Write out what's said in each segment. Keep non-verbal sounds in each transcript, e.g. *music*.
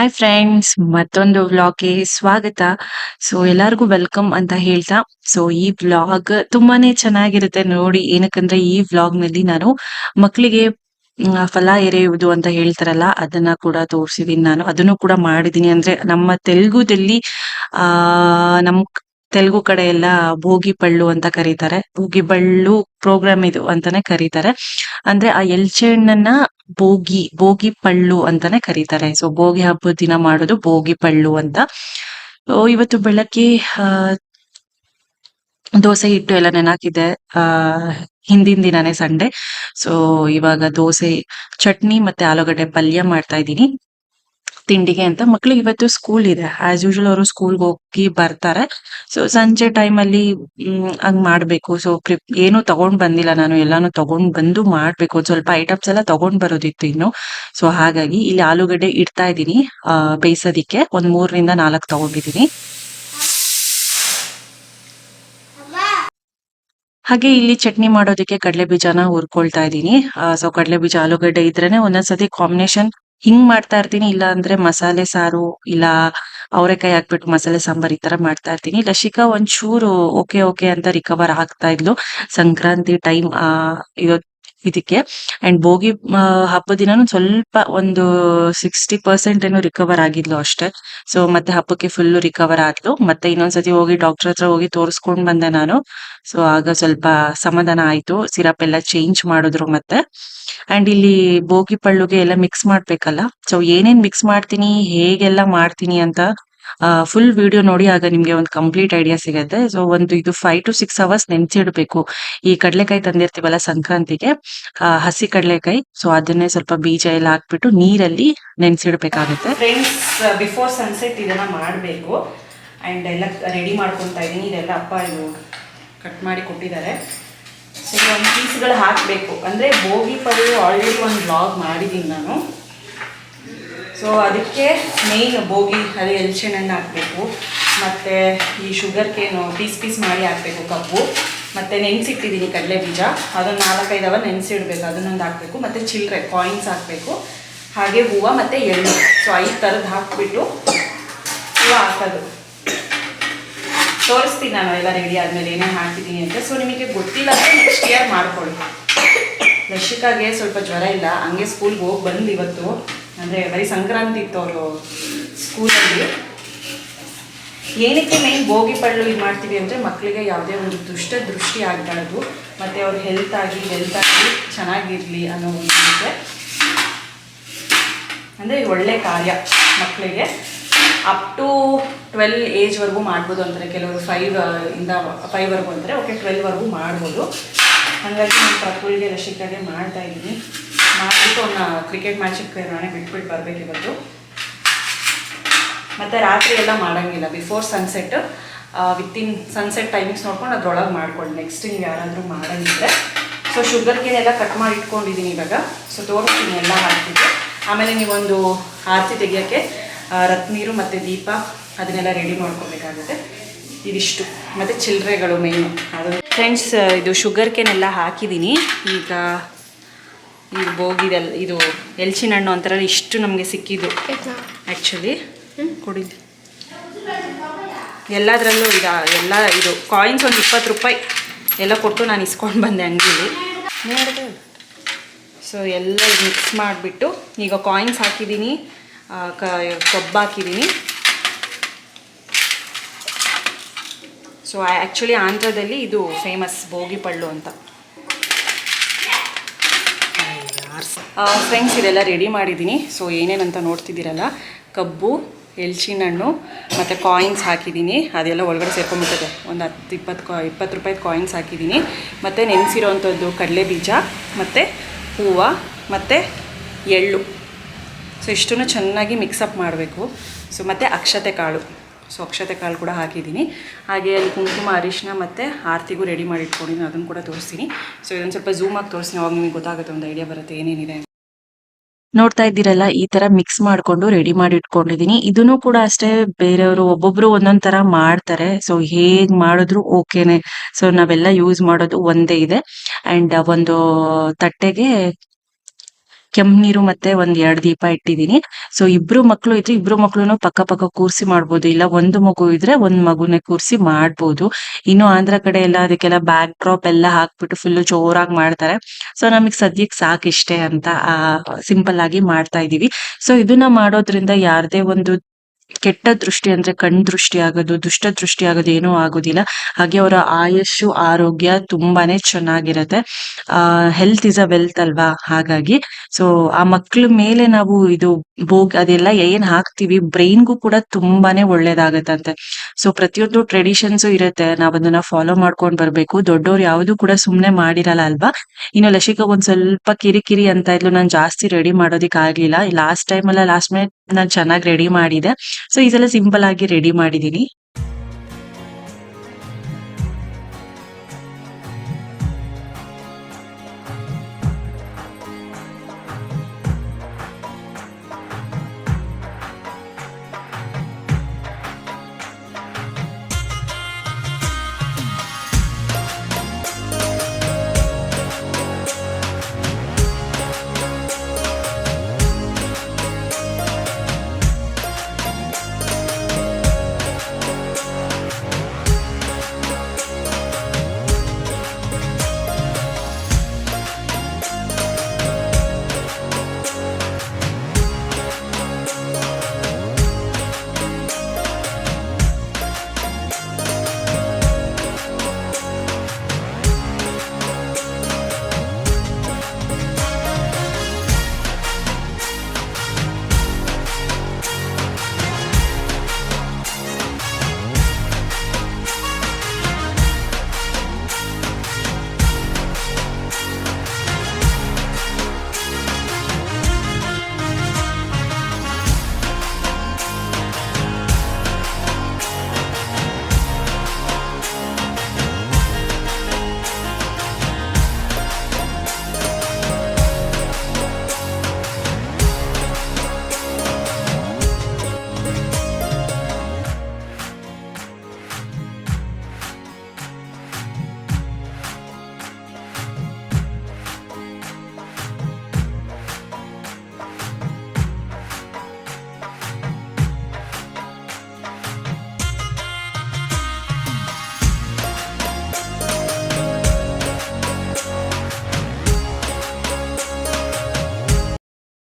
Hi friends ಮತ್ತೊಂದು ವ್ಲಾಗ್ಗೆ ಸ್ವಾಗತ. So ಎಲ್ಲರಿಗೂ ವೆಲ್ಕಮ್ ಅಂತ ಹೇಳ್ತಾ. ಸೊ ಈ ವ್ಲಾಗ್ ತುಂಬಾನೇ ಚೆನ್ನಾಗಿರುತ್ತೆ ನೋಡಿ. ಏನಕ್ಕಂದ್ರೆ ಈ ವ್ಲಾಗ್ನಲ್ಲಿ ನಾನು ಮಕ್ಕಳಿಗೆ ಫಲ ಎರೆಯುವುದು ಅಂತ ಹೇಳ್ತಾರಲ್ಲ, ಅದನ್ನ ಕೂಡ ತೋರಿಸಿದೀನಿ ನಾನು. ಅದನ್ನು ಕೂಡ ಮಾಡಿದೀನಿ. ಅಂದ್ರೆ ನಮ್ಮ ತೆಲುಗುದಲ್ಲಿ, ಆ, ನಮ್ ತೆಲುಗು ಕಡೆ ಎಲ್ಲ ಭೋಗಿ ಪಳ್ಳು ಅಂತ ಕರೀತಾರೆ. ಭೋಗಿ ಬಳ್ಳು ಪ್ರೋಗ್ರಾಮ್ ಇದು ಅಂತಾನೆ ಕರೀತಾರೆ. ಅಂದ್ರೆ ಆ ಎಲ್ಚೆ ಹಣ್ಣನ್ನ ಬೋಗಿ ಭೋಗಿ ಪಳ್ಳು ಅಂತಾನೆ ಕರೀತಾರೆ. ಸೊ ಭೋಗಿ ಹಬ್ಬದ ದಿನ ಮಾಡೋದು ಭೋಗಿ ಪಳ್ಳು ಅಂತ. ಇವತ್ತು ಬೆಳಗ್ಗೆ ದೋಸೆ ಹಿಟ್ಟು ಎಲ್ಲ ನೆನಾಕಿದೆ. ಆ, ಹಿಂದಿನ ದಿನಾನೇ ಸಂಡೆ. ಸೊ ಇವಾಗ ದೋಸೆ, ಚಟ್ನಿ ಮತ್ತೆ ಆಲೂಗಡ್ಡೆ ಪಲ್ಯ ಮಾಡ್ತಾ ಇದ್ದೀನಿ. ತಿಂಡಿಗೆ ಅಂತ ಮಕ್ಳಿಗೆ ಇವತ್ತು ಸ್ಕೂಲ್ ಇದೆ. ಆಸ್ ಯೂಶುವಲ್ ಅವರು ಸ್ಕೂಲ್ಗೆ ಹೋಗಿ ಬರ್ತಾರೆ. ಸೊ ಸಂಜೆ ಟೈಮ್ ಅಲ್ಲಿ ಹಂಗ್ ಮಾಡ್ಬೇಕು. ಸೊ ಪ್ರಿಪ್ ಏನು ತಗೊಂಡ್ ಬಂದಿಲ್ಲ ನಾನು. ಎಲ್ಲಾನು ತಗೊಂಡ್ ಬಂದು ಮಾಡ್ಬೇಕು. ಸ್ವಲ್ಪ ಐಟಮ್ಸ್ ಎಲ್ಲ ತಗೊಂಡ್ ಬರೋದಿತ್ತು ಇನ್ನು. ಸೊ ಹಾಗಾಗಿ ಇಲ್ಲಿ ಆಲೂಗಡ್ಡೆ ಇಡ್ತಾ ಇದ್ದೀನಿ. ಬೇಯಿಸೋದಿಕ್ಕೆ ಒಂದ್ ಮೂರರಿಂದ ನಾಲ್ಕು ತಗೊಂಡಿದ್ದೀನಿ. ಹಾಗೆ ಇಲ್ಲಿ ಚಟ್ನಿ ಮಾಡೋದಕ್ಕೆ ಕಡಲೆ ಬೀಜನ ಹುರ್ಕೊಳ್ತಾ ಇದ್ದೀನಿ. ಸೊ ಕಡಲೆ ಬೀಜ ಆಲೂಗಡ್ಡೆ ಇದ್ರೇನೆ ಒಂದೊಂದ್ಸತಿ ಕಾಂಬಿನೇಷನ್ ಹಿಂಗ್ ಮಾಡ್ತಾ ಇರ್ತೀನಿ, ಇಲ್ಲ ಅಂದ್ರೆ ಮಸಾಲೆ ಸಾರು, ಇಲ್ಲ ಅವರೆಕಾಯಿ ಹಾಕ್ಬಿಟ್ಟು ಮಸಾಲೆ ಸಾಂಬಾರ್ ಈ ತರ ಮಾಡ್ತಾ ಇರ್ತೀನಿ. ಲಶಿಕಾ ಒಂಚೂರು ಓಕೆ ಓಕೆ ಅಂತ ರಿಕವರ್ ಆಗ್ತಾ ಇದ್ಲು. ಸಂಕ್ರಾಂತಿ ಟೈಮ್ ಆ ಇದಕ್ಕೆ. ಅಂಡ್ ಭೋಗಿ ಹಬ್ಬ ದಿನಾನು ಸ್ವಲ್ಪ ಒಂದು ಸಿಕ್ಸ್ಟಿ ಪರ್ಸೆಂಟ್ ಏನು ರಿಕವರ್ ಆಗಿದ್ಲು ಅಷ್ಟೇ. ಸೊ ಮತ್ತೆ ಹಬ್ಬಕ್ಕೆ ಫುಲ್ ರಿಕವರ್ ಆದ್ಲು. ಮತ್ತೆ ಇನ್ನೊಂದ್ಸತಿ ಹೋಗಿ ಡಾಕ್ಟರ್ ಹತ್ರ ಹೋಗಿ ತೋರಿಸ್ಕೊಂಡ್ ಬಂದೆ ನಾನು. ಸೊ ಆಗ ಸ್ವಲ್ಪ ಸಮಾಧಾನ ಆಯ್ತು. ಸಿರಪ್ ಎಲ್ಲ ಚೇಂಜ್ ಮಾಡಿದ್ರು ಮತ್ತೆ. ಅಂಡ್ ಇಲ್ಲಿ ಬೋಗಿ ಪಳ್ಳುಗೆ ಎಲ್ಲ ಮಿಕ್ಸ್ ಮಾಡ್ಬೇಕಲ್ಲ. ಸೊ ಏನೇನ್ ಮಿಕ್ಸ್ ಮಾಡ್ತೀನಿ, ಹೇಗೆಲ್ಲ ಮಾಡ್ತೀನಿ ಅಂತ ಫುಲ್ ವಿಡಿಯೋ ನೋಡಿ ಆಗ ನಿಮ್ಗೆ ಒಂದು ಕಂಪ್ಲೀಟ್ ಐಡಿಯಾ ಸಿಗುತ್ತೆ. ಸೊ ಒಂದು ಇದು ಫೈವ್ ಟು ಸಿಕ್ಸ್ ಅವರ್ಸ್ ನೆನ್ಸಿಡ್ಬೇಕು. ಈ ಕಡಲೆಕಾಯಿ ತಂದಿರ್ತೀವಲ್ಲ ಸಂಕ್ರಾಂತಿಗೆ ಹಸಿ ಕಡಲೆಕಾಯಿ. ಸೊ ಅದನ್ನೇ ಸ್ವಲ್ಪ ಬೀಜ ಎಲ್ಲ ಹಾಕ್ಬಿಟ್ಟು ನೀರಲ್ಲಿ ನೆನ್ಸಿಡ್ಬೇಕಾಗುತ್ತೆ. ಫ್ರೆಂಡ್ಸ್ ಬಿಫೋರ್ ಸನ್ಸೆಟ್ ಇದನ್ನ ಮಾಡಬೇಕು. ಅಂಡ್ ಎಲ್ಲ ರೆಡಿ ಮಾಡ್ಕೊತಾ ಇದೀನಿ ಇದೆಲ್ಲ ಅಪ್ಪ ಇದು ಕಟ್ ಮಾಡಿ ಕೊಟ್ಟಿದ್ದಾರೆ. ಸೊ ಒಂದು ಪೀಸ್ಗಳು ಹಾಕಬೇಕು. ಅಂದರೆ ಬೋಗಿ ಪಲ್ಯ ಆಲ್ರೆಡಿ ಒಂದು ಬ್ಲಾಗ್ ಮಾಡಿದ್ದೀನಿ ನಾನು. ಸೊ ಅದಕ್ಕೆ ಮೇಯ್ನ್ ಬೋಗಿ ಅದೇ ಎಲ್ಚೆಣ್ಣನ್ನು ಹಾಕಬೇಕು. ಮತ್ತು ಈ ಶುಗರ್ ಕೇನು ಪೀಸ್ ಪೀಸ್ ಮಾಡಿ ಹಾಕಬೇಕು ಕಬ್ಬು. ಮತ್ತು ನೆನೆಸಿಟ್ಟಿದ್ದೀನಿ ಕಡಲೆ ಬೀಜ ಅದೊಂದು ನಾಲ್ಕೈದು ಅವರ್ ನೆನೆಸಿಡಬೇಕು. ಅದನ್ನೊಂದು ಹಾಕಬೇಕು. ಮತ್ತು ಚಿಲ್ಲರೆ ಕಾಯಿನ್ಸ್ ಹಾಕಬೇಕು. ಹಾಗೆ ಹೂವು ಮತ್ತು ಎಳ್ಳು ಸೊ ಐದು ಥರದ್ದು ಹಾಕಿಬಿಟ್ಟು ಹೂವು ಹಾಕೋದು. ತೋರಿಸ್ತೀನಿ ನಾನು ಎಲ್ಲ ರೆಡಿ ಆದಮೇಲೆ ಏನೇನು ಹಾಕಿದ್ದೀನಿ ಅಂತ. ಸೊ ನಿಮಗೆ ಗೊತ್ತಿಲ್ಲ ಅಂದರೆ ನೆಕ್ಸ್ಟ್ ಇಯರ್ ಮಾಡ್ಕೊಳ್ಳಿ. ಲಶಿಕಾಗೆ ಸ್ವಲ್ಪ ಜ್ವರ ಇಲ್ಲ. ಹಂಗೆ ಸ್ಕೂಲ್ಗೆ ಹೋಗಿ ಬಂದು ಇವತ್ತು. ಅಂದರೆ ಬರೀ ಸಂಕ್ರಾಂತಿ ಇತ್ತು ಅವರು ಸ್ಕೂಲಲ್ಲಿ ಏನಕ್ಕೆ ಮೇನ್ ಭೋಗಿ ಪಳ್ಳು ಇದು ಮಾಡ್ತೀವಿ ಅಂದರೆ ಮಕ್ಕಳಿಗೆ ಯಾವುದೇ ಒಂದು ದುಷ್ಟ ದೃಷ್ಟಿ ಆಗಬಾರ್ದು, ಮತ್ತು ಅವ್ರ ಹೆಲ್ತ್ ಆಗಿ ಹೆಲ್ತ್ ಆಗಿ ಚೆನ್ನಾಗಿರಲಿ ಅನ್ನೋ ಒಂದು ಅಂದ್ರೆ ಅಂದರೆ ಒಳ್ಳೆ ಕಾರ್ಯ ಮಕ್ಕಳಿಗೆ ಅಪ್ ಟು ಟ್ವೆಲ್ ಏಜ್ವರೆಗೂ ಮಾಡ್ಬೋದು ಅಂತಾರೆ. ಕೆಲವರು ಫೈವ್ ಇಂದ ಫೈವ್ವರೆಗೂ ಅಂದರೆ ಓಕೆ ಟ್ವೆಲ್ವರೆಗೂ ಮಾಡ್ಬೋದು. ಹಾಗಾಗಿ ನಾನು ಪ್ರಕೃತಿಗೆ ರಶಿಕಾಗೆ ಮಾಡ್ತಾ ಇದ್ದೀನಿ. ಮಾಡಿಬಿಟ್ಟು ಅವನ್ನ ಕ್ರಿಕೆಟ್ ಮ್ಯಾಚಿಗೆ ನಾನೇ ಬಿಟ್ಬಿಟ್ಟು ಬರಬೇಕು ಇವತ್ತು. ಮತ್ತು ರಾತ್ರಿ ಎಲ್ಲ ಮಾಡೋಂಗಿಲ್ಲ. Before sunset within sunset timings ನೋಡ್ಕೊಂಡು ಅದ್ರೊಳಗೆ ಮಾಡ್ಕೊಳ್ಳಿ. ನೆಕ್ಸ್ಟ್ ನೀವು ಯಾರಾದರೂ ಮಾಡೋಂಗಿದ್ರೆ. ಸೊ ಶುಗರ್ ಎಲ್ಲ ಕಟ್ ಮಾಡಿ ಇಟ್ಕೊಂಡಿದ್ದೀನಿ ಇವಾಗ. ಸೊ ತೋರಿಸ್ತೀನಿ ಎಲ್ಲ ಹಾಕ್ಬಿಟ್ಟು. ಆಮೇಲೆ ನೀವೊಂದು ಆರತಿ ತೆಗಿಯೋಕ್ಕೆ ರತ್ನೀರು ಮತ್ತು ದೀಪ ಅದನ್ನೆಲ್ಲ ರೆಡಿ ಮಾಡ್ಕೊಬೇಕಾಗುತ್ತೆ. ಇದಿಷ್ಟು. ಮತ್ತು ಚಿಲ್ಲರೆಗಳು ಮೇಯ್ನು ಅದು ಫ್ರೆಂಡ್ಸ್ ಇದು ಶುಗರ್ ಕೇನೆಲ್ಲ ಹಾಕಿದ್ದೀನಿ ಈಗ ಇದು ಬೋಗಿದೆಲ್ಲ ಇದು ಎಲ್ಚಿನ ಹಣ್ಣು ಅಂತಾರಲ್ಲ ಇಷ್ಟು ನಮಗೆ ಸಿಕ್ಕಿದ್ದು. ಆ್ಯಕ್ಚುಲಿ ಕೊಡಿ ಎಲ್ಲದರಲ್ಲೂ ಇದು ಎಲ್ಲ ಇದು ಕಾಯಿನ್ಸ್ ಒಂದು ಇಪ್ಪತ್ತು ರೂಪಾಯಿ ಎಲ್ಲ ಕೊಟ್ಟು ನಾನು ಇಸ್ಕೊಂಡು ಬಂದೆ ಅಂಗಡಿಲಿ. ಸೊ ಎಲ್ಲ ಮಿಕ್ಸ್ ಮಾಡಿಬಿಟ್ಟು ಈಗ ಕಾಯಿನ್ಸ್ ಹಾಕಿದ್ದೀನಿ ಕಬ್ಬು ಹಾಕಿದ್ದೀನಿ ಸೊ ಆ್ಯಕ್ಚುಲಿ ಆಂಧ್ರದಲ್ಲಿ ಇದು ಫೇಮಸ್ ಭೋಗಿ ಪಳ್ಳು ಅಂತ. ಫ್ರೆಂಡ್ಸ್ ಇದೆಲ್ಲ ರೆಡಿ ಮಾಡಿದ್ದೀನಿ. ಸೊ ಏನೇನಂತ ನೋಡ್ತಿದ್ದೀರಲ್ಲ? ಕಬ್ಬು ಎಲ್ಚಿನ ಹಣ್ಣು ಮತ್ತು ಕಾಯಿನ್ಸ್ ಹಾಕಿದ್ದೀನಿ. ಅದೆಲ್ಲ ಒಳಗಡೆ ಸೇರ್ಕೊಂಬಿಟ್ಟಿದೆ ಒಂದು ಹತ್ತು ಇಪ್ಪತ್ತು ಕಾ ಇಪ್ಪತ್ತು ರೂಪಾಯಿದು ಕಾಯಿನ್ಸ್ ಹಾಕಿದ್ದೀನಿ. ಮತ್ತು ನೆನೆಸಿರೋವಂಥದ್ದು ಕಡಲೆ ಬೀಜ ಮತ್ತು ಹೂವು, ಮತ್ತು ಎಳ್ಳು. ಸೊ ಇಷ್ಟನ್ನು ಚೆನ್ನಾಗಿ ಮಿಕ್ಸಪ್ ಮಾಡಬೇಕು. ಸೊ ಮತ್ತು ಅಕ್ಷತೆ ಕಾಳು. ಸೊ ಅಕ್ಷತೆ ಕಾಳು ಕೂಡ ಹಾಕಿದ್ದೀನಿ. ಹಾಗೆ ಅಲ್ಲಿ ಕುಂಕುಮ, ಅರಿಶಿನ ಮತ್ತು ಆರತಿಗೂ ರೆಡಿ ಮಾಡಿ ಇಟ್ಕೊಂಡಿದ್ದೀನಿ. ಅದನ್ನು ಕೂಡ ತೋರಿಸ್ತೀನಿ. ಸೊ ಇದೊಂದು ಸ್ವಲ್ಪ ಝೂಮ್ ಆಗಿ ತೋರಿಸ್ತೀನಿ. ಅವಾಗ ನಿಮಗೆ ಗೊತ್ತಾಗುತ್ತೆ ಒಂದು ಐಡಿಯಾ ಬರುತ್ತೆ, ಏನೇನಿದೆ. ನೋಡ್ತಾ ಇದ್ದೀರಲ್ಲ, ಈ ತರ ಮಿಕ್ಸ್ ಮಾಡ್ಕೊಂಡು ರೆಡಿ ಮಾಡಿ ಇಟ್ಕೊಂಡಿದೀನಿ ಇದನ್ನು ಕೂಡ ಅಷ್ಟೇ ಬೇರೆಯವರು ಒಬ್ಬೊಬ್ರು ಒಂದೊಂದ್ ತರ ಮಾಡ್ತಾರೆ. ಸೊ ಹೇಗ್ ಮಾಡಿದ್ರು ಓಕೆನೆ ಸೊ ನಾವೆಲ್ಲ ಯೂಸ್ ಮಾಡೋದು ಒಂದೇ ಇದೆ. ಅಂಡ್ ಒಂದು ತಟ್ಟೆಗೆ ಕೆಂಪ್ ನೀರು ಮತ್ತೆ ಒಂದ್ ಎರಡ್ ದೀಪ ಇಟ್ಟಿದೀನಿ ಸೊ ಇಬ್ರು ಮಕ್ಳು ಇದ್ರೆ ಇಬ್ರು ಮಕ್ಳುನು ಪಕ್ಕ ಪಕ್ಕ ಕೂರ್ಸಿ ಮಾಡ್ಬೋದು. ಇಲ್ಲ ಒಂದು ಮಗು ಇದ್ರೆ ಒಂದ್ ಮಗುನ ಕೂರ್ಸಿ ಮಾಡ್ಬೋದು. ಇನ್ನು ಆಂಧ್ರ ಕಡೆ ಎಲ್ಲ ಅದಕ್ಕೆಲ್ಲ ಬ್ಯಾಕ್ ಡ್ರಾಪ್ ಎಲ್ಲ ಹಾಕ್ಬಿಟ್ಟು ಫುಲ್ ಜೋರಾಗಿ ಮಾಡ್ತಾರೆ. ಸೊ ನಮಗ್ ಸದ್ಯಕ್ ಇಷ್ಟೇ ಅಂತ ಸಿಂಪಲ್ ಆಗಿ ಮಾಡ್ತಾ ಇದೀವಿ. ಸೊ ಇದನ್ನ ಮಾಡೋದ್ರಿಂದ ಯಾರ್ದೇ ಒಂದು ಕೆಟ್ಟ ದೃಷ್ಟಿ ಅಂದ್ರೆ ಕಣ್ ದೃಷ್ಟಿ ಆಗೋದು, ದುಷ್ಟ ದೃಷ್ಟಿ ಆಗೋದು ಏನೂ ಆಗೋದಿಲ್ಲ. ಹಾಗೆ ಅವರ ಆಯಸ್ಸು, ಆರೋಗ್ಯ ತುಂಬಾನೇ ಚೆನ್ನಾಗಿರತ್ತೆ. ಆ ಹೆಲ್ತ್ ಇಸ್ ಅ ವೆಲ್ತ್ ಅಲ್ವಾ? ಹಾಗಾಗಿ ಸೊ ಆ ಮಕ್ಳ ಮೇಲೆ ನಾವು ಇದು ಬೋಗ್ ಅದೆಲ್ಲ ಏನ್ ಹಾಕ್ತಿವಿ ಬ್ರೈನ್ಗೂ ಕೂಡ ತುಂಬಾನೇ ಒಳ್ಳೇದಾಗತ್ತಂತೆ. ಸೊ ಪ್ರತಿಯೊಂದು ಟ್ರೆಡಿಷನ್ಸ್ ಇರುತ್ತೆ. ನಾವ್ ಅದನ್ನ ಫಾಲೋ ಮಾಡ್ಕೊಂಡ್ ಬರ್ಬೇಕು. ದೊಡ್ಡವ್ರು ಯಾವ್ದು ಕೂಡ ಸುಮ್ನೆ ಮಾಡಿರಲ್ಲ ಅಲ್ವಾ? ಇನ್ನು ಲಶಿಕಾ ಒಂದ್ ಸ್ವಲ್ಪ ಕಿರಿಕಿರಿ ಅಂತ ಇದ್ಲು, ನಾನ್ ಜಾಸ್ತಿ ರೆಡಿ ಮಾಡೋದಿಕ್ ಆಗ್ಲಿಲ್ಲ ಲಾಸ್ಟ್ ಟೈಮ್ ಅಲ್ಲ ಲಾಸ್ಟ್ ಮಿನಿಟ್ ನಾನ್ ಚೆನ್ನಾಗಿ ರೆಡಿ ಮಾಡಿದೆ. ಸೊ ಸಲ ಸಿಂಪಲ್ ಆಗಿ ರೆಡಿ ಮಾಡಿದೀನಿ.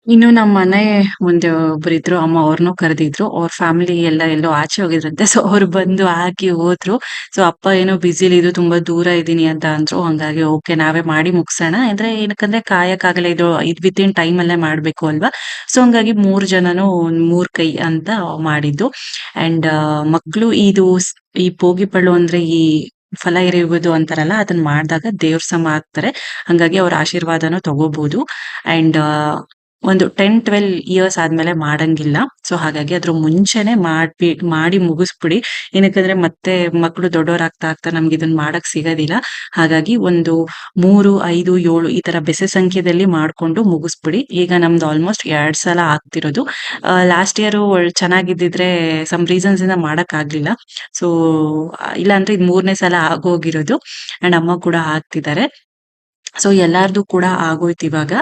ಇನ್ನು ನಮ್ಮ ಮನೆ ಮುಂದೆ ಒಬ್ರಿದ್ರು ಅಮ್ಮ ಅವ್ರನ್ನೂ ಕರೆದಿದ್ರು. ಅವ್ರ ಫ್ಯಾಮಿಲಿ ಎಲ್ಲ ಎಲ್ಲೋ ಆಚೆ ಹೋಗಿದ್ರಂತೆ. ಸೊ ಅವ್ರು ಬಂದು ಹಾಕಿ ಹೋದ್ರು. ಸೊ ಅಪ್ಪ ಏನೋ ಬಿಸಿಲಿ ಇದು ತುಂಬಾ ದೂರ ಇದೀನಿ ಅಂತ ಅಂದ್ರು. ಹಂಗಾಗಿ ಓಕೆ ನಾವೇ ಮಾಡಿ ಮುಗ್ಸೋಣ. ಅಂದ್ರೆ ಏನಕ್ಕಂದ್ರೆ ಕಾಯಕ್ಕಾಗಲ್ಲ ಇದು ಇದ್ ಇನ್ ಟೈಮ್ ಅಲ್ಲೇ ಮಾಡ್ಬೇಕು ಅಲ್ವಾ? ಸೊ ಹಂಗಾಗಿ ಮೂರ್ ಜನನು ಮೂರ್ ಕೈ ಅಂತ ಮಾಡಿದ್ದು. ಅಂಡ್ ಮಕ್ಳು ಇದು ಈ ಪೋಗಿ ಪಳ್ಳು ಅಂದ್ರೆ ಈ ಫಲ ಎರೆಯುವುದು ಅಂತಾರಲ್ಲ ಅದನ್ನ ಮಾಡಿದಾಗ ದೇವ್ರ ಸಮ ಆಗ್ತಾರೆ ಹಂಗಾಗಿ ಅವ್ರ ಆಶೀರ್ವಾದನೂ ತಗೋಬಹುದು ಅಂಡ್ ಒಂದು ಟೆನ್ ಟ್ವೆಲ್ ಇಯರ್ಸ್ ಆದ್ಮೇಲೆ ಮಾಡಂಗಿಲ್ಲ. ಸೊ ಹಾಗಾಗಿ ಅದ್ರ ಮುಂಚೆನೆ ಮಾಡ್ಬಿ, ಮಾಡಿ ಮುಗಿಸ್ಬಿಡಿ. ಏನಕ್ಕಂದ್ರೆ ಮತ್ತೆ ಮಕ್ಕಳು ದೊಡ್ಡವರಾಗ್ತಾ ಆಗ್ತಾ ನಮ್ಗೆ ಇದನ್ನ ಮಾಡಕ್ ಸಿಗೋದಿಲ್ಲ. ಹಾಗಾಗಿ ಒಂದು ಮೂರು, ಐದು, ಏಳು ಈ ತರ ಬೆಸೆ ಸಂಖ್ಯೆದಲ್ಲಿ ಮಾಡ್ಕೊಂಡು ಮುಗಿಸ್ಬಿಡಿ. ಈಗ ನಮ್ದು ಆಲ್ಮೋಸ್ಟ್ ಎರಡ್ ಸಲ ಆಗ್ತಿರೋದು. ಲಾಸ್ಟ್ ಇಯರ್ ಚೆನ್ನಾಗಿದ್ದಿದ್ರೆ ಸಮ್ ರೀಸನ್ಸ್ ಇಂದ ಮಾಡಕ್ ಆಗ್ಲಿಲ್ಲ. ಸೊ ಇಲ್ಲ ಅಂದ್ರೆ ಇದು ಮೂರನೇ ಸಲ ಆಗೋಗಿರೋದು. ಅಂಡ್ ಅಮ್ಮ ಕೂಡ ಆಗ್ತಿದ್ದಾರೆ. ಸೊ ಎಲ್ಲಾರ್ದು ಕೂಡ ಆಗೋಯ್ತು ಇವಾಗ.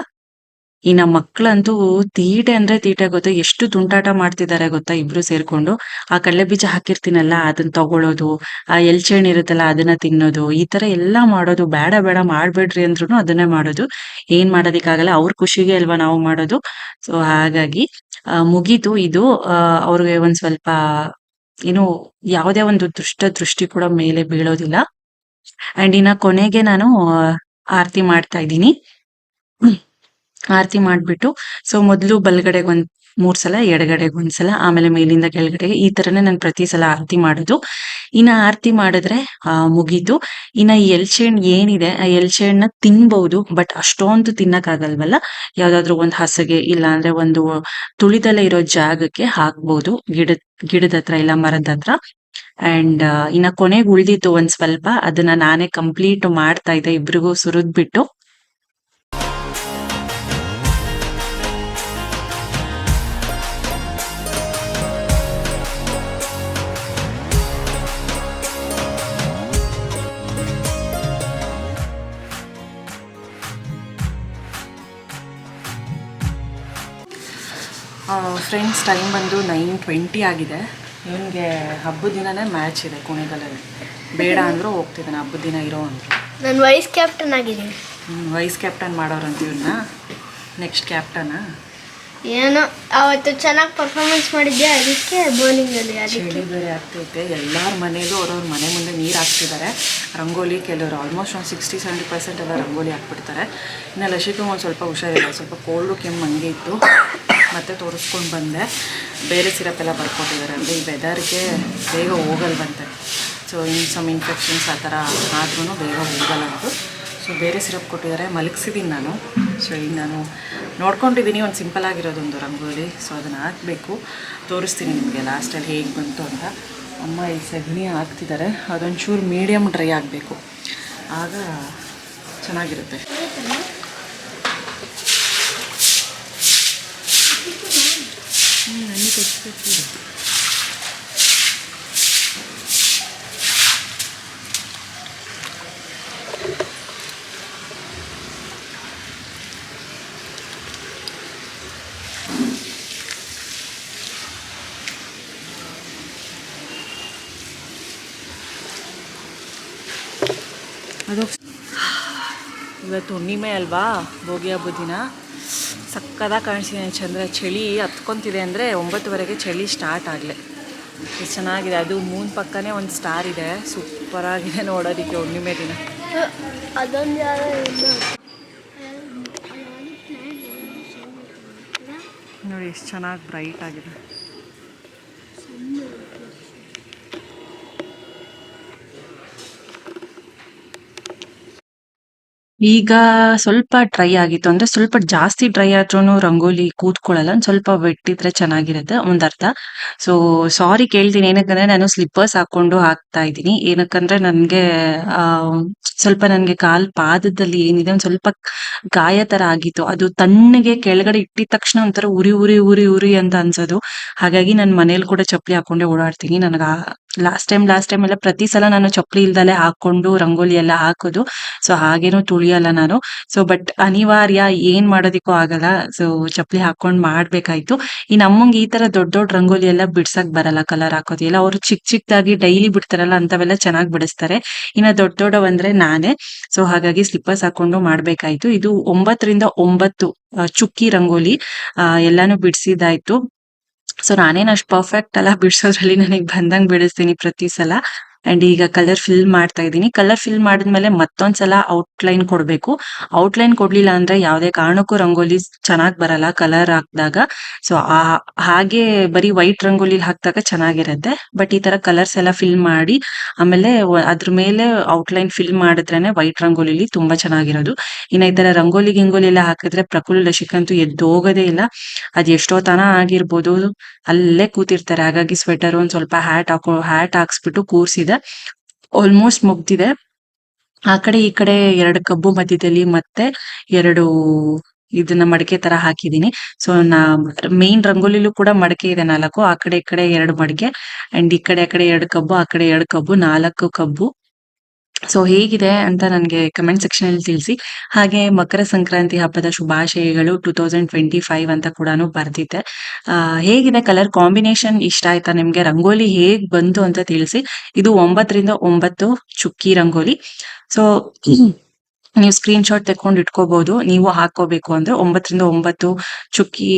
ಈ ಮಕ್ಕಳಂತೂ ತೀಟೆ ಅಂದ್ರೆ ತೀಟೆ ಗೊತ್ತಾ. ಎಷ್ಟು ತುಂಟಾಟ ಮಾಡ್ತಿದ್ದಾರೆ ಗೊತ್ತಾ ಇಬ್ರು ಸೇರ್ಕೊಂಡು. ಆ ಕಡಲೆ ಬೀಜ ಹಾಕಿರ್ತೀನಲ್ಲ ಅದನ್ನ ತಗೊಳ್ಳೋದು ಆ ಎಲ್ಚೆಹಣ್ಣು ಇರುತ್ತಲ್ಲ, ಅದನ್ನ ತಿನ್ನೋದು, ಈ ತರ ಎಲ್ಲಾ ಮಾಡೋದು. ಬೇಡ ಬೇಡ, ಮಾಡ್ಬೇಡ್ರಿ ಅಂದ್ರುನು ಅದನ್ನೇ ಮಾಡೋದು. ಏನ್ ಮಾಡೋದಿಕ್ಕಾಗಲ್ಲ, ಅವ್ರ ಖುಷಿಗೆ ಅಲ್ವಾ ನಾವು ಮಾಡೋದು. ಸೊ ಹಾಗಾಗಿ ಮುಗೀತು ಇದು. ಅವ್ರಿಗೆ ಒಂದ್ ಸ್ವಲ್ಪ, ಏನು, ಯಾವುದೇ ಒಂದು ದುಷ್ಟ ದೃಷ್ಟಿ ಕೂಡ ಮೇಲೆ ಬೀಳೋದಿಲ್ಲ. ಅಂಡ್ ಇನ್ನ ಕೊನೆಗೆ ನಾನು ಆರತಿ ಮಾಡ್ತಾ ಇದ್ದೀನಿ. ಆರತಿ ಮಾಡ್ಬಿಟ್ಟು ಸೊ ಮೊದಲು ಬಲ್ಗಡೆಗೆ ಒಂದ್ ಮೂರ್ ಸಲ, ಎಡಗಡೆಗೆ ಒಂದ್ಸಲ ಆಮೇಲೆ ಮೇಲಿಂದ ಕೆಳಗಡೆಗೆ ಈ ತರನೇ ನಾನು ಪ್ರತಿ ಸಲ ಆರತಿ ಮಾಡೋದು. ಇನ್ನ ಆರತಿ ಮಾಡಿದ್ರೆ, ಆ, ಮುಗೀತು. ಇನ್ನ ಈ ಎಲ್ಚೆಹಣ್ಣು ಏನಿದೆ, ಆ ಎಲ್ಚೆಹಣ್ಣ ತಿನ್ಬಹುದು ಬಟ್ ಅಷ್ಟೊಂದು ತಿನ್ನಕ್ ಆಗಲ್ವಲ್ಲ ಯಾವ್ದಾದ್ರು ಒಂದ್ ಹಸಗೆ ಇಲ್ಲ ಅಂದ್ರೆ ಒಂದು ತುಳಿದಲ್ಲೇ ಇರೋ ಜಾಗಕ್ಕೆ ಹಾಕ್ಬಹುದು ಗಿಡ, ಗಿಡದ ಹತ್ರ ಇಲ್ಲ ಮರದ ಹತ್ರ. ಅಂಡ್ ಇನ್ನ ಕೊನೆಗೆ ಉಳ್ದಿತ್ತು ಒಂದ್ ಸ್ವಲ್ಪ, ಅದನ್ನ ನಾನೇ ಕಂಪ್ಲೀಟ್ ಮಾಡ್ತಾ ಇದ್ದೆ, ಇಬ್ರಿಗೂ ಸುರಿದ್ಬಿಟ್ಟು. ಫ್ರೆಂಡ್ಸ್ ಟೈಮ್ ಬಂದು ನೈನ್ ಟ್ವೆಂಟಿ ಆಗಿದೆ. ಇವನಿಗೆ ಹಬ್ಬದ ದಿನನೇ ಮ್ಯಾಚ್ ಇದೆ ಕುಣಿಗಲಲ್ಲಿ ಬೇಡ ಅಂದರೂ ಹೋಗ್ತಿದ್ದಾನೆ ಹಬ್ಬದ ದಿನ ಇರೋ ಅಂತ ನಾನು ವೈಸ್ ಕ್ಯಾಪ್ಟನ್ ಆಗಿದ್ದೀನಿ. ವೈಸ್ ಕ್ಯಾಪ್ಟನ್ ಮಾಡೋರಂತ ಇವನ್ನ ನೆಕ್ಸ್ಟ್ ಕ್ಯಾಪ್ಟನ ಏನು ಅವತ್ತು ಚೆನ್ನಾಗಿ ಪರ್ಫಾರ್ಮೆನ್ಸ್ ಮಾಡಿದ್ದೆ ಅದಕ್ಕೆ ಬೌಲಿಂಗಲ್ಲಿ ಅದಕ್ಕೆ. ಚಳಿ ಬೇರೆ ಆಗ್ತೈತೆ. ಎಲ್ಲರ ಮನೆಯಲ್ಲೂ ಅವ್ರವ್ರ ಮನೆ ಮುಂದೆ ನೀರು ಹಾಕ್ತಿದ್ದಾರೆ. ರಂಗೋಲಿ ಕೆಲವರು ಆಲ್ಮೋಸ್ಟ್ ಒಂದು ಸಿಕ್ಸ್ಟಿ ಸೆವೆಂಟಿ ಪರ್ಸೆಂಟ್ ಎಲ್ಲ ರಂಗೋಲಿ ಹಾಕ್ಬಿಡ್ತಾರೆ. ಇನ್ನು ಲಸಿಕೆ ಒಂದು ಸ್ವಲ್ಪ ಹುಷಾರಿಲ್ಲ ಸ್ವಲ್ಪ ಕೋಲ್ಡು ಕೆಮ್ಮು ಹಂಗೆ ಇತ್ತು. ಮತ್ತೆ ತೋರಿಸ್ಕೊಂಡು ಬಂದೆ. ಬೇರೆ ಸಿರಪ್ ಎಲ್ಲ ಬರ್ಕೊಟ್ಟಿದ್ದಾರೆ ಅಂದರೆ ಈ ವೆದರ್ಗೆ ಬೇಗ ಹೋಗಲ್ವಂತೆ. ಸೊ ಇನ್ ಸಮ್ ಇನ್ಫೆಕ್ಷನ್ಸ್ ಆ ಥರ ಆದ್ರೂ ಬೇಗ ಹೋಗಲ್ಲ ಅಂತು ಸೊ ಬೇರೆ ಸಿರಪ್ ಕೊಟ್ಟಿದ್ದಾರೆ. ಮಲಗಿಸಿದ್ದೀನಿ ನಾನು. ಸೊ ಈಗ ನಾನು ನೋಡ್ಕೊಂಡಿದ್ದೀನಿ ಒಂದು ಸಿಂಪಲ್ ಆಗಿರೋದೊಂದು ರಂಗೋಲಿ. ಸೊ ಅದನ್ನು ಹಾಕಬೇಕು. ತೋರಿಸ್ತೀನಿ ನಿಮಗೆ ಲಾಸ್ಟಲ್ಲಿ ಹೇಗೆ ಬಂತು ಅಂತ. ಅಮ್ಮ, ಈ ಸಗಣಿ ಹಾಕ್ತಿದ್ದಾರೆ. ಅದೊಂಚೂರು ಮೀಡಿಯಮ್ ಡ್ರೈ ಆಗಬೇಕು. ಆಗ ಚೆನ್ನಾಗಿರುತ್ತೆ. ಗೊತ್ತಿತ್ತು. ಅದು ಇವತ್ತು ಹುಣ್ಣಿಮೆ ಅಲ್ವಾ ಭೋಗಿ ಹಬ್ಬದ ದಿನ ಸಕ್ಕದಾಗಿ ಕಾಣಿಸಿದೆ ಚಂದ್ರ. ಚಳಿ ಹತ್ಕೊತಿದೆ ಅಂದರೆ ಒಂಬತ್ತುವರೆಗೆ ಚಳಿ ಸ್ಟಾರ್ಟ್ ಆಗಲೆ. ಎಷ್ಟು ಚೆನ್ನಾಗಿದೆ. ಅದು ಮೂನ್ ಪಕ್ಕನೇ ಒಂದು ಸ್ಟಾರ್ ಇದೆ. ಸೂಪರಾಗಿದೆ ನೋಡೋದಕ್ಕೆ ಹುಣ್ಣಿಮೆ ದಿನ. ನೋಡಿ ಎಷ್ಟು ಚೆನ್ನಾಗಿ ಬ್ರೈಟ್ ಆಗಿದೆ. ಈಗ ಸ್ವಲ್ಪ ಡ್ರೈ ಆಗಿತ್ತು ಅಂದ್ರೆ ಸ್ವಲ್ಪ ಜಾಸ್ತಿ ಡ್ರೈ ಆದ್ರೂ ರಂಗೋಲಿ ಕೂತ್ಕೊಳ್ಳಲ್ಲ, ಒಂದ್ ಸ್ವಲ್ಪ ಬಿಟ್ಟಿದ್ರೆ ಚೆನ್ನಾಗಿರುತ್ತೆ, ಒಂದರ್ಥ. ಸೊ ಸಾರಿ ಕೇಳ್ತೀನಿ, ಏನಕ್ಕಂದ್ರೆ ನಾನು ಸ್ಲಿಪ್ಪರ್ಸ್ ಹಾಕೊಂಡು ಹಾಕ್ತಾ ಇದ್ದೀನಿ. ಏನಕ್ಕಂದ್ರೆ ನನ್ಗೆ, ಆ, ಸ್ವಲ್ಪ ನನ್ಗೆ ಕಾಲ್ ಪಾದದಲ್ಲಿ ಏನಿದೆ, ಒಂದ್ ಸ್ವಲ್ಪ ಗಾಯ ತರ ಆಗಿತ್ತು. ಅದು ತಣ್ಣಗೆ ಕೆಳಗಡೆ ಇಟ್ಟಿದ ತಕ್ಷಣ ಒಂಥರ ಉರಿ ಉರಿ ಉರಿ ಉರಿ ಅಂತ ಅನ್ಸೋದು. ಹಾಗಾಗಿ ನಾನು ಮನೇಲಿ ಕೂಡ ಚಪ್ಪಲಿ ಹಾಕೊಂಡೆ ಓಡಾಡ್ತೀನಿ. ನನಗ ಲಾಸ್ಟ್ ಟೈಮ್ ಲಾಸ್ಟ್ ಟೈಮ್ ಎಲ್ಲ ಪ್ರತಿ ಸಲ ನಾನು ಚಪ್ಪಲಿ ಇಲ್ದಲೆ ಹಾಕೊಂಡು ರಂಗೋಲಿ ಎಲ್ಲ ಹಾಕೋದು. ಸೊ ಹಾಗೇನು ತುಳಿಯಲ್ಲ ನಾನು. ಸೊ ಬಟ್ ಅನಿವಾರ್ಯ ಏನ್ ಮಾಡೋದಿಕ್ಕೂ ಆಗಲ್ಲ. ಸೊ ಚಪ್ಪಲಿ ಹಾಕೊಂಡ್ ಮಾಡ್ಬೇಕಾಯ್ತು. ಈ ಈ ತರ ದೊಡ್ಡ ದೊಡ್ಡ ರಂಗೋಲಿ ಎಲ್ಲ ಬಿಡ್ಸಕ್ ಬರಲ್ಲ ಕಲರ್ ಹಾಕೋದಿಲ್ಲ ಅವ್ರು ಚಿಕ್ಕ ಚಿಕ್ಕದಾಗಿ ಡೈಲಿ ಬಿಡ್ತಾರಲ್ಲ ಅಂತವೆಲ್ಲ ಚೆನ್ನಾಗಿ ಬಿಡಿಸ್ತಾರೆ. ಇನ್ನ ದೊಡ್ಡ ದೊಡ್ಡವಂದ್ರೆ ನಾನೇ. ಸೊ ಹಾಗಾಗಿ ಸ್ಲಿಪ್ಪರ್ಸ್ ಹಾಕೊಂಡು ಮಾಡ್ಬೇಕಾಯ್ತು. ಇದು ಒಂಬತ್ತರಿಂದ ಒಂಬತ್ತು ಚುಕ್ಕಿ ರಂಗೋಲಿ ಎಲ್ಲಾನು ಬಿಡಿಸಿದಾಯ್ತು ಸೊ ನಾನೇನ್ ಅಷ್ಟ್ ಪರ್ಫೆಕ್ಟ್ ಅಲ್ಲ ಬಿಡ್ಸೋದ್ರಲ್ಲಿ ನನಗ್ ಬಂದಂಗ್ ಬಿಡಿಸ್ತೀನಿ ಪ್ರತಿ ಸಲ. ಅಂಡ್ ಈಗ ಕಲರ್ ಫಿಲ್ ಮಾಡ್ತಾ ಇದ್ದೀನಿ. ಕಲರ್ ಫಿಲ್ ಮಾಡಿದ್ಮೇಲೆ ಮತ್ತೊಂದ್ಸಲ ಔಟ್ಲೈನ್ ಕೊಡಬೇಕು. ಔಟ್ಲೈನ್ ಕೊಡ್ಲಿಲ್ಲ ಅಂದ್ರೆ ಯಾವುದೇ ಕಾರಣಕ್ಕೂ ರಂಗೋಲಿ ಚೆನ್ನಾಗಿ ಬರಲ್ಲ ಕಲರ್ ಹಾಕಿದಾಗ. ಸೊ ಹಾಗೆ ಬರೀ ವೈಟ್ ರಂಗೋಲಿ ಹಾಕಿದಾಗ ಚೆನ್ನಾಗಿರುತ್ತೆ. ಬಟ್ ಈ ತರ ಕಲರ್ಸ್ ಎಲ್ಲ ಫಿಲ್ ಮಾಡಿ, ಆಮೇಲೆ ಅದ್ರ ಮೇಲೆ ಔಟ್ಲೈನ್ ಫಿಲ್ ಮಾಡಿದ್ರೇನೆ ವೈಟ್ ರಂಗೋಲಿಲಿ ತುಂಬಾ ಚೆನ್ನಾಗಿರೋದು. ಇನ್ನ ಈ ತರ ರಂಗೋಲಿ ಗಿಂಗೋಲಿ ಎಲ್ಲ ಹಾಕಿದ್ರೆ ಪ್ರಕುಲ್ ಲಶಿಕಂತೂ ಎದ್ದೋಗೋದೇ ಇಲ್ಲ. ಅದ್ ಎಷ್ಟೋ ತನ ಆಗಿರ್ಬೋದು. ಅಲ್ಲೇ ಕೂತಿರ್ತಾರೆ. ಹಾಗಾಗಿ ಸ್ವೆಟರ್ ಒಂದ್ ಸ್ವಲ್ಪ ಹ್ಯಾಟ್ ಹಾಕೋ ಹ್ಯಾಟ್ ಹಾಕ್ಸ್ಬಿಟ್ಟು ಕೂರ್ಸಿದೆ ಆಲ್ಮೋಸ್ಟ್ ಮುಗ್ದಿದೆ ಆ ಕಡೆ ಈ ಕಡೆ ಎರಡು ಕಬ್ಬು ಮಧ್ಯದಲ್ಲಿ ಮತ್ತೆ ಎರಡು ಇದನ್ನ ಮಡಕೆ ತರ ಹಾಕಿದೀನಿ ಸೊ ನಾ ಮೇನ್ ರಂಗೋಲಿಲೂ ಕೂಡ ಮಡಕೆ ಇದೆ ನಾಲ್ಕು. ಆ ಕಡೆ ಈ ಕಡೆ ಎರಡು ಮಡಕೆ. ಅಂಡ್ ಈ ಕಡೆ, ಆ ಕಡೆ ಎರಡು ಕಬ್ಬು, ಆ ಕಡೆ ಎರಡು ಕಬ್ಬು, ನಾಲ್ಕು ಕಬ್ಬು. ಸೊ ಹೇಗಿದೆ ಅಂತ ನನಗೆ ಕಮೆಂಟ್ ಸೆಕ್ಷನ್ ಅಲ್ಲಿ ತಿಳಿಸಿ. ಹಾಗೆ ಮಕರ ಸಂಕ್ರಾಂತಿ ಹಬ್ಬದ ಶುಭಾಶಯಗಳು ಟೂ ತೌಸಂಡ್ ಟ್ವೆಂಟಿ ಫೈವ್ ಅಂತ ಕೂಡ ಬರ್ದಿದ್ದೆ ಹೇಗಿದೆ ಕಲರ್ ಕಾಂಬಿನೇಷನ್ ಇಷ್ಟ ಆಯ್ತಾ ನಿಮ್ಗೆ? ರಂಗೋಲಿ ಹೇಗ್ ಬಂತು ಅಂತ ತಿಳಿಸಿ. ಇದು ಒಂಬತ್ತರಿಂದ ಒಂಬತ್ತು ಚುಕ್ಕಿ ರಂಗೋಲಿ. ಸೊ *clears throat* ನೀವು ಸ್ಕ್ರೀನ್ ಶಾಟ್ ತೆಕ್ಕೊಂಡು ಇಟ್ಕೋಬಹುದು ನೀವು ಹಾಕೋಬೇಕು ಅಂದ್ರೆ ಒಂಬತ್ತರಿಂದ ಒಂಬತ್ತು ಚುಕ್ಕಿ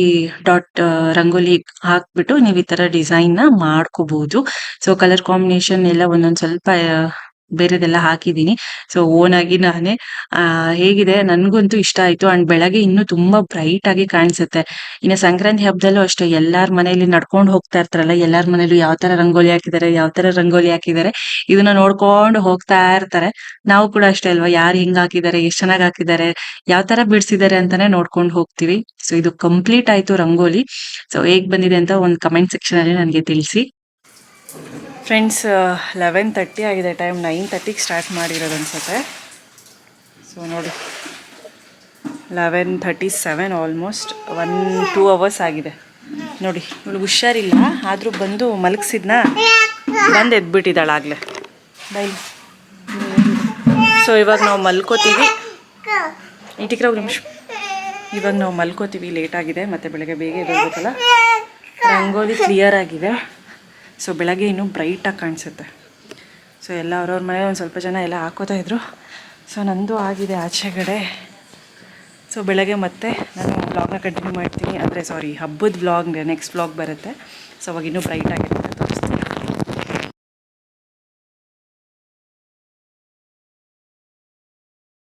ಡಾಟ್ ರಂಗೋಲಿ ಹಾಕ್ಬಿಟ್ಟು ನೀವು ಈ ತರ ಡಿಸೈನ್ನ ಮಾಡ್ಕೋಬಹುದು ಸೊ ಕಲರ್ ಕಾಂಬಿನೇಷನ್ ಎಲ್ಲ ಒಂದೊಂದ್ ಸ್ವಲ್ಪ ಬೇರೆದೆಲ್ಲ ಹಾಕಿದೀನಿ ಸೊ ಓನ್ ಆಗಿ ನಾನೇ, ಆ, ಹೇಗಿದೆ? ನನ್ಗಂತೂ ಇಷ್ಟ ಆಯ್ತು. ಅಂಡ್ ಬೆಳಗ್ಗೆ ಇನ್ನು ತುಂಬಾ ಬ್ರೈಟ್ ಆಗಿ ಕಾಣಿಸುತ್ತೆ. ಇನ್ನು ಸಂಕ್ರಾಂತಿ ಹಬ್ಬದಲ್ಲೂ ಅಷ್ಟೇ, ಎಲ್ಲಾರ್ ಮನೆಯಲ್ಲಿ ನಡ್ಕೊಂಡು ಹೋಗ್ತಾ ಇರ್ತಾರಲ್ಲ, ಎಲ್ಲಾರ್ ಮನೇಲೂ ಯಾವ ತರ ರಂಗೋಲಿ ಹಾಕಿದ್ದಾರೆ, ಯಾವ ತರ ರಂಗೋಲಿ ಹಾಕಿದ್ದಾರೆ, ಇದನ್ನ ನೋಡ್ಕೊಂಡು ಹೋಗ್ತಾ ಇರ್ತಾರೆ. ನಾವು ಕೂಡ ಅಷ್ಟೇ ಅಲ್ವಾ, ಯಾರು ಹಿಂಗ್ ಹಾಕಿದ್ದಾರೆ, ಎಷ್ಟ್ ಚೆನ್ನಾಗಿ ಹಾಕಿದ್ದಾರೆ, ಯಾವ ತರ ಬಿಡ್ಸಿದ್ದಾರೆ ಅಂತಾನೆ ನೋಡ್ಕೊಂಡು ಹೋಗ್ತೀವಿ. ಸೊ ಇದು ಕಂಪ್ಲೀಟ್ ಆಯ್ತು ರಂಗೋಲಿ. ಸೊ ಹೇಗ್ ಬಂದಿದೆ ಅಂತ ಒಂದು ಕಮೆಂಟ್ ಸೆಕ್ಷನ್ ಅಲ್ಲಿ ನನಗೆ ತಿಳಿಸಿ. ಫ್ರೆಂಡ್ಸ್ ಲೆವೆನ್ ತರ್ಟಿ ಆಗಿದೆ ಟೈಮ್ ನೈನ್ ತರ್ಟಿಗೆ ಸ್ಟಾರ್ಟ್ ಮಾಡಿರೋದು ಅನ್ಸುತ್ತೆ. ಸೊ ನೋಡಿ. Eleven thirty seven almost one two hours ಆಗಿದೆ. ನೋಡಿ, ಇವಳು ಹುಷಾರಿಲ್ಲ. ಆದರೂ ಬಂದು ಮಲಗಿಸಿದ್ನ. ಬಂದು ಎದ್ಬಿಟ್ಟಿದ್ದಾಳಾಗಲೇ. ಡೈಲಿ ಸೊ ಇವಾಗ ನಾವು ಮಲ್ಕೋತೀವಿ. ಇಟಿಕ್ರೆ ಒಂದು ನಿಮಿಷ. ಇವಾಗ ನಾವು ಮಲ್ಕೋತೀವಿ. ಲೇಟ್ ಆಗಿದೆ. ಮತ್ತು ಬೆಳಗ್ಗೆ ಬೇಗ ಎದ್ದೇಳ್ಬೇಕಲ್ಲ? ರಂಗೋಲಿ ಕ್ಲಿಯರ್ ಆಗಿದೆ. ಸೊ ಬೆಳಗ್ಗೆ ಇನ್ನೂ ಬ್ರೈಟಾಗಿ ಕಾಣಿಸುತ್ತೆ. ಸೊ ಎಲ್ಲ ಅವ್ರವ್ರ ಮನೆ ಒಂದು ಸ್ವಲ್ಪ ಜನ ಎಲ್ಲ ಹಾಕೋತಾ ಇದ್ರು. ಸೊ ನಂದು ಆಗಿದೆ ಆಚೆಗಡೆ ಸೊ ಬೆಳಗ್ಗೆ ಮತ್ತೆ ನಾನು ಬ್ಲಾಗ್ನ ಕಂಟಿನ್ಯೂ ಮಾಡ್ತೀನಿ. ಅಂದರೆ ಸಾರಿ ಹಬ್ಬದ ಬ್ಲಾಗ್ ನೆಕ್ಸ್ಟ್ ಬ್ಲಾಗ್ ಬರುತ್ತೆ. ಸೊ ಅವಾಗ ಇನ್ನೂ ಬ್ರೈಟ್